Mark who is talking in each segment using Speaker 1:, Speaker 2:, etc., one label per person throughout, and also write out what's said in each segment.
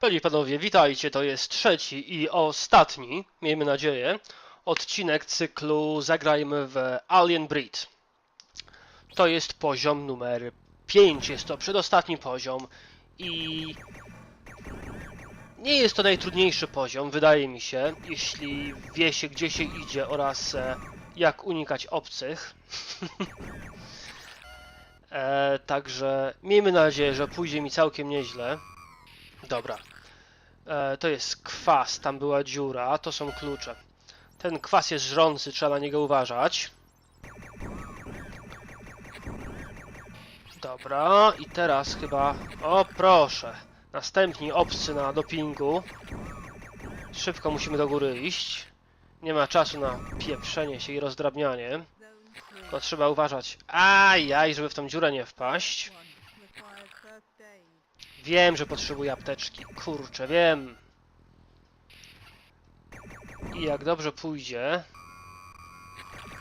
Speaker 1: Panie panowie, witajcie. To jest trzeci i ostatni, miejmy nadzieję, odcinek cyklu Zagrajmy w Alien Breed. To jest poziom numer 5. Jest to przedostatni poziom i nie jest to najtrudniejszy poziom, wydaje mi się, jeśli wie się gdzie się idzie oraz e, jak unikać obcych. e, także miejmy nadzieję, że pójdzie mi całkiem nieźle. Dobra. E, to jest kwas, tam była dziura, to są klucze. Ten kwas jest żrący, trzeba na niego uważać. Dobra, i teraz chyba... O, proszę. Następni obcy na dopingu. Szybko musimy do góry iść. Nie ma czasu na pieprzenie się i rozdrabnianie. No trzeba uważać. Ajaj, żeby w tą dziurę nie wpaść. Wiem, że potrzebuję apteczki. Kurczę, wiem. I jak dobrze pójdzie,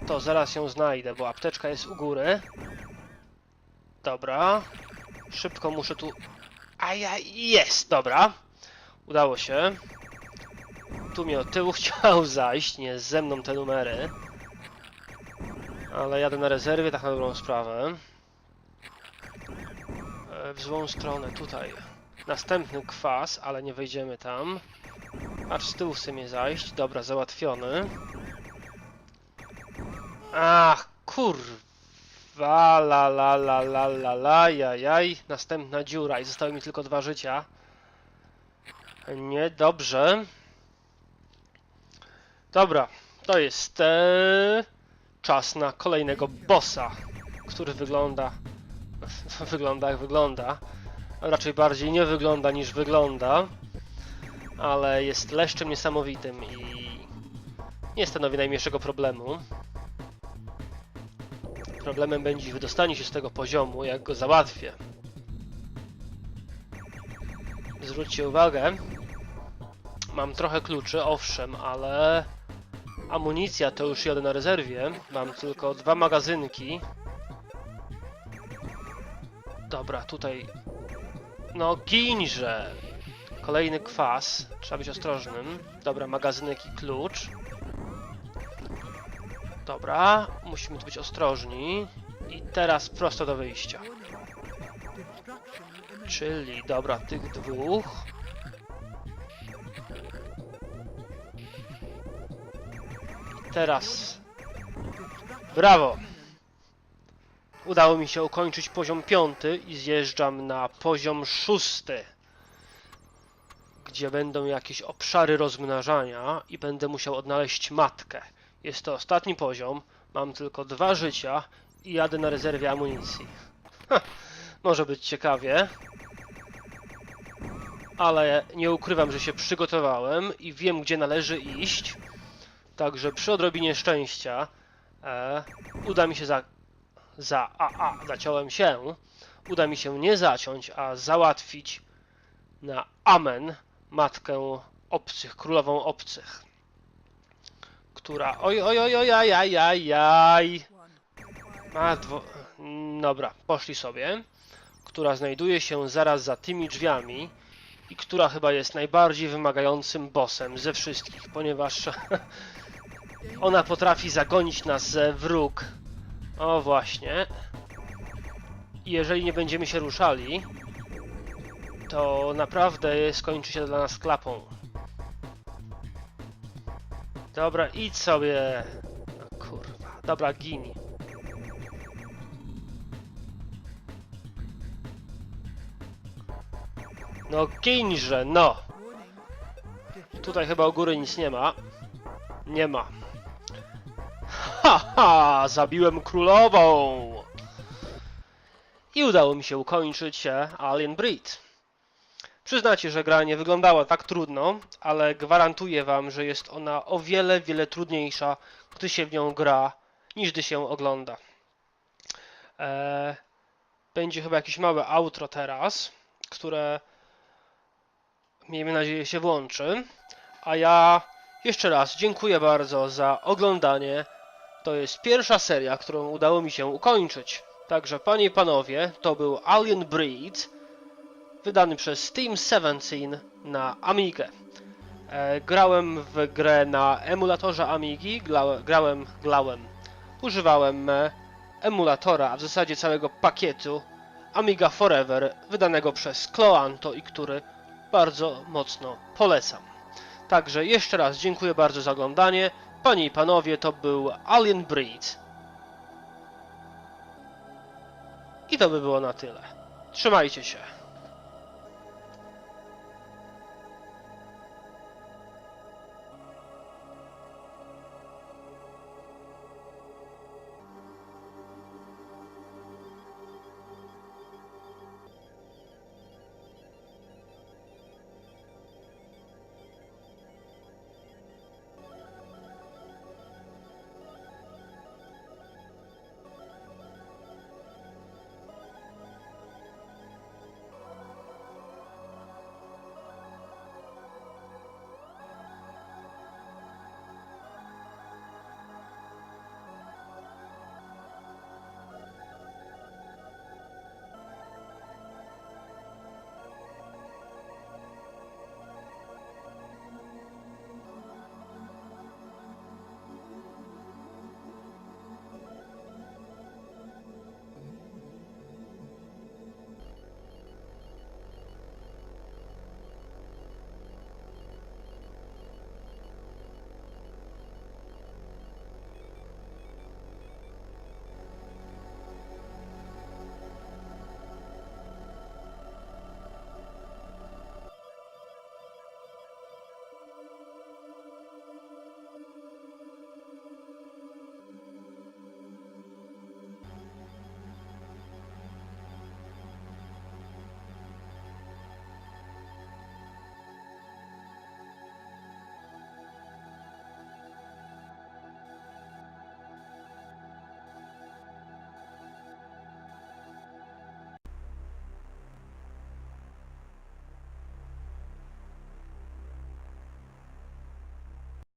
Speaker 1: to zaraz ją znajdę, bo apteczka jest u góry. Dobra. Szybko muszę tu... Ajaj, jest! Dobra. Udało się. Tu mnie od tyłu chciał zajść, nie ze mną te numery. Ale jadę na rezerwie, tak na dobrą sprawę. W złą stronę, tutaj. Następny kwas, ale nie wejdziemy tam. Aż z tyłu chce mnie zajść. Dobra, załatwiony. Ach, kurwa, la la la la la la, jajaj. Następna dziura i zostały mi tylko dwa życia. Niedobrze. Dobra, to jest e, czas na kolejnego bossa, który wygląda wygląda jak wygląda. A raczej bardziej nie wygląda niż wygląda. Ale jest leszczem niesamowitym i nie stanowi najmniejszego problemu. Problemem będzie wydostanie się z tego poziomu, jak go załatwię. Zwróćcie uwagę, mam trochę kluczy, owszem, ale amunicja to już jadę na rezerwie. Mam tylko dwa magazynki, Dobra, tutaj... No, ginże! Kolejny kwas. Trzeba być ostrożnym. Dobra, magazynek i klucz. Dobra, musimy tu być ostrożni. I teraz prosto do wyjścia. Czyli, dobra, tych dwóch. I teraz... Brawo! Udało mi się ukończyć poziom piąty i zjeżdżam na poziom szósty, gdzie będą jakieś obszary rozmnażania i będę musiał odnaleźć matkę. Jest to ostatni poziom, mam tylko dwa życia i jadę na rezerwie amunicji. Ha, może być ciekawie, ale nie ukrywam, że się przygotowałem i wiem, gdzie należy iść. Także przy odrobinie szczęścia e, uda mi się za za a a zaciąłem się, uda mi się nie zaciąć, a załatwić na amen matkę obcych, królową obcych, która oj oj oj oj aj aj aj aj. Ma dwo... dobra, poszli sobie, która znajduje się zaraz za tymi drzwiami i która chyba jest najbardziej wymagającym bossem ze wszystkich, ponieważ ona potrafi zagonić nas w róg o właśnie. Jeżeli nie będziemy się ruszali, to naprawdę skończy się dla nas klapą. Dobra, idź sobie. No kurwa. Dobra, gin. No ginże, no. Tutaj chyba u góry nic nie ma. Nie ma. Haha, zabiłem królową! I udało mi się ukończyć Alien Breed. Przyznacie, że gra nie wyglądała tak trudno, ale gwarantuję wam, że jest ona o wiele, wiele trudniejsza, gdy się w nią gra, niż gdy się ogląda. Eee, będzie chyba jakieś małe outro teraz, które miejmy nadzieję się włączy. A ja jeszcze raz dziękuję bardzo za oglądanie. To jest pierwsza seria, którą udało mi się ukończyć. Także panie i panowie, to był Alien Breed wydany przez Team 17 na Amigę. E, grałem w grę na emulatorze Amigi, grałem, glałem, używałem e, emulatora, a w zasadzie całego pakietu Amiga Forever, wydanego przez Cloanto i który bardzo mocno polecam. Także jeszcze raz dziękuję bardzo za oglądanie. Panie i panowie, to był Alien Breed. I to by było na tyle. Trzymajcie się.